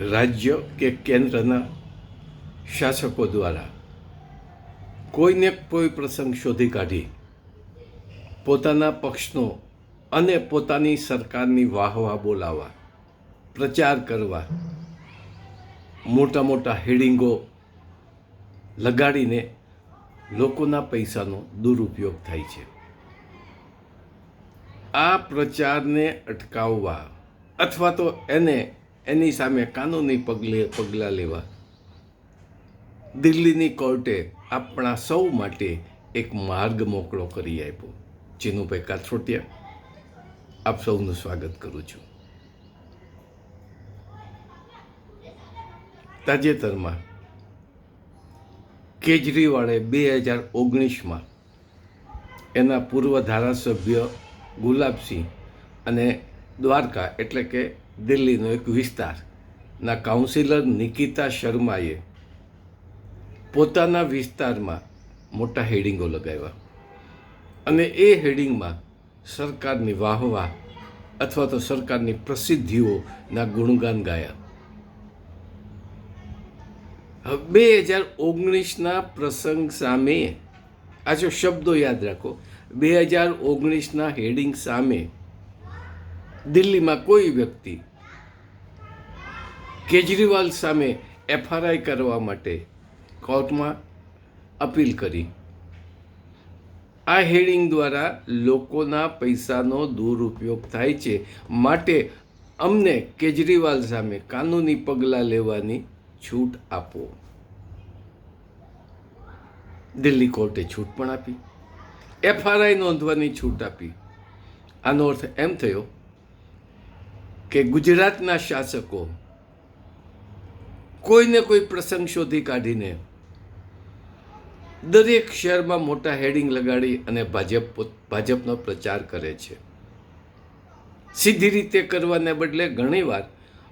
રાજ્ય કે કેન્દ્રના શાસકો દ્વારા કોઈને કોઈ પ્રસંગ શોધી કાઢી પોતાના પક્ષનો અને પોતાની સરકારની વાહવા બોલાવવા, પ્રચાર કરવા, મોટા મોટા હેડિંગો લગાડીને લોકોના પૈસાનો દુરુપયોગ થાય છે. આ પ્રચારને અટકાવવા અથવા તો એને એની સામે કાનૂની પગલે પગલાં લેવા. દિલ્હીની કોર્ટે આપણા સૌ માટે એક માર્ગ મોકળો કરી આપ્યો. ચીનુભાઈ કાથરોટિયા, આપ સૌનું સ્વાગત કરું છું. તાજેતરમાં કેજરીવાળે બે હજાર ઓગણીસમાં એના પૂર્વ ધારાસભ્ય ગુલાબસિંહ અને દ્વારકા એટલે કે દિલ્હીનો એક વિસ્તારના કાઉન્સિલર નિકિતા શર્માએ પોતાના વિસ્તારમાં મોટા હેડિંગો લગાવ્યા. અને એ હેડિંગમાં સરકારની વાહવા અથવા તો સરકારની પ્રસિદ્ધિઓના ગુણગાન ગાયા. બે હજાર ઓગણીસના પ્રસંગ સામે, આ જો શબ્દો યાદ રાખો, બે હજાર ઓગણીસના હેડિંગ સામે દિલ્હીમાં કોઈ વ્યક્તિ કેજરીવાલ સામે એફઆરઆઈ કરવા માટે કોર્ટમાં અપીલ કરી. આ હેડિંગ દ્વારા લોકોના પૈસાનો દુરુપયોગ થાય છે. માટે અમને કેજરીવાલ સામે કાનૂની પગલાં લેવાની છૂટ આપો. દિલ્હી કોર્ટે છૂટ પણ આપી. એફઆરઆઈ નોંધવાની છૂટ આપી. આનો અર્થ એમ થયો કે ગુજરાતના શાસકો કોઈને કોઈ પ્રસંગ શોધી કાઢીને દરેક શહેરમાં મોટા હેડિંગ લગાડી અને ભાજપ ભાજપનો પ્રચાર કરે છે. સીધી રીતે કરવાને બદલે ઘણીવાર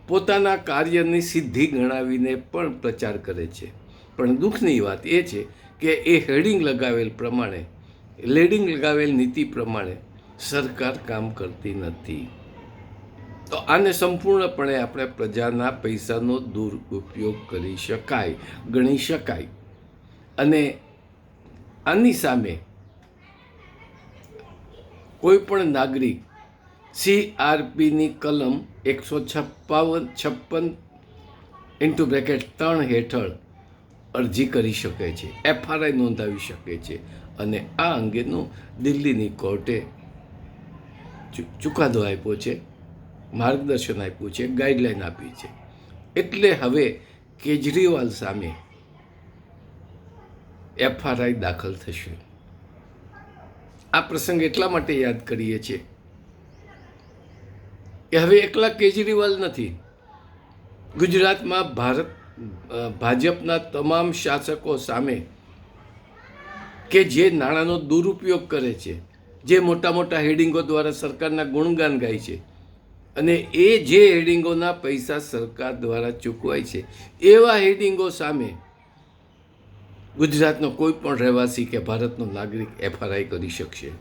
પોતાના કાર્યની સિદ્ધિ ગણાવીને પણ પ્રચાર કરે છે. પણ દુઃખની વાત એ છે કે એ હેડિંગ લગાવેલ પ્રમાણે, લેડિંગ લગાવેલ નીતિ પ્રમાણે સરકાર કામ કરતી નથી. તો આને સંપૂર્ણપણે આપણે પ્રજાના પૈસાનો દુરુપયોગ કરી શકાય, ગણી શકાય. અને આની સામે કોઈ પણ નાગરિક સીઆરપીની કલમ એકસો છપ્પાવન, છપ્પન ઇન્ટુ બ્રેકેટ ત્રણ હેઠળ અરજી કરી શકે છે એફઆરઆઈ નોંધાવી શકે છે અને આ અંગેનું દિલ્હીની કોર્ટે ચુકાદો આપ્યો છે. માર્ગદર્શન આપ્યું છે, ગાઈડલાઈન આપી છે. એટલે હવે કેજરીવાલ સામે એફઆરઆઈ દાખલ થશે. આ પ્રસંગ એટલા માટે યાદ કરીએ છીએ કે હવે એકલા કેજરીવાલ નથી. ગુજરાતમાં ભારત ભાજપના તમામ શાસકો સામે કે જે નાણાંનો દુરુપયોગ કરે છે, જે મોટા મોટા હેડિંગો દ્વારા સરકારના ગુણગાન ગાય છે અને એ જે હેડિંગોના પૈસા સરકાર દ્વારા ચૂકવાય છે, એવા હેડિંગો સામે ગુજરાતનો કોઈ પણ રહેવાસી કે ભારતનો નાગરિક એફઆરઆઈ કરી શકશે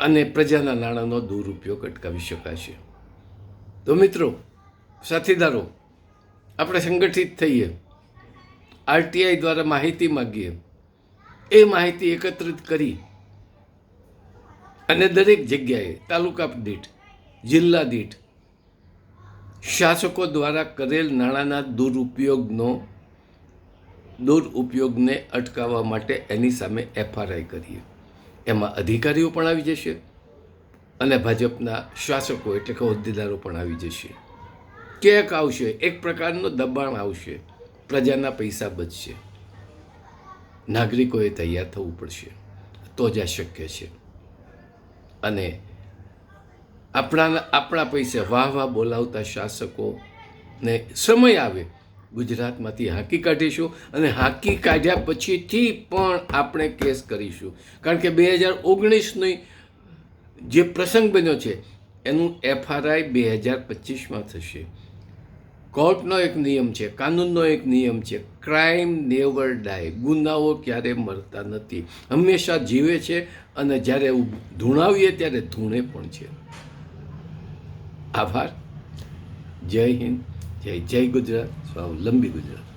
અને પ્રજાના નાણાંનો દુરુપયોગ અટકાવી શકાશે. તો મિત્રો, સાથીદારો, આપણે સંગઠિત થઈએ, આરટીઆઈ દ્વારા માહિતી માગીએ, એ માહિતી એકત્રિત કરી અને દરેક જગ્યાએ તાલુકા દીઠ જિલ્લા દીઠ શાસકો દ્વારા કરેલ નાણાંના દુરુપયોગનો, દુરુપયોગને અટકાવવા માટે એની સામે એફઆરઆઈ કરીએ. એમાં અધિકારીઓ પણ આવી જશે અને ભાજપના શાસકો એટલે કે હોદ્દેદારો પણ આવી જશે. કેક આવશે, એક પ્રકારનો દબાણ આવશે, પ્રજાના પૈસા બચશે. નાગરિકોએ તૈયાર થવું પડશે. તો જ આ શક્ય છે. અને આપણા આપણા પૈસે વાહ વાહ બોલાવતા શાસકોને સમય આવે. ગુજરાતમાંથી હાંકી કાઢીશું અને હાંકી કાઢ્યા પછીથી પણ આપણે કેસ કરીશું. કારણ કે બે હજાર ઓગણીસની જે પ્રસંગ બન્યો છે, એનું એફઆરઆઈ બે હજાર પચીસમાં થશે. કોર્ટનો એક નિયમ છે, કાનૂનનો એક નિયમ છે ક્રાઇમ નેવર ડાય. ગુનાઓ ક્યારે મરતા નથી. હંમેશા જીવે છે અને જ્યારે ધૂણાવીએ ત્યારે ધૂણે પણ છે. આભાર. જય હિન્દ જય જય ગુજરાત સ્વાવલંબી ગુજરાત.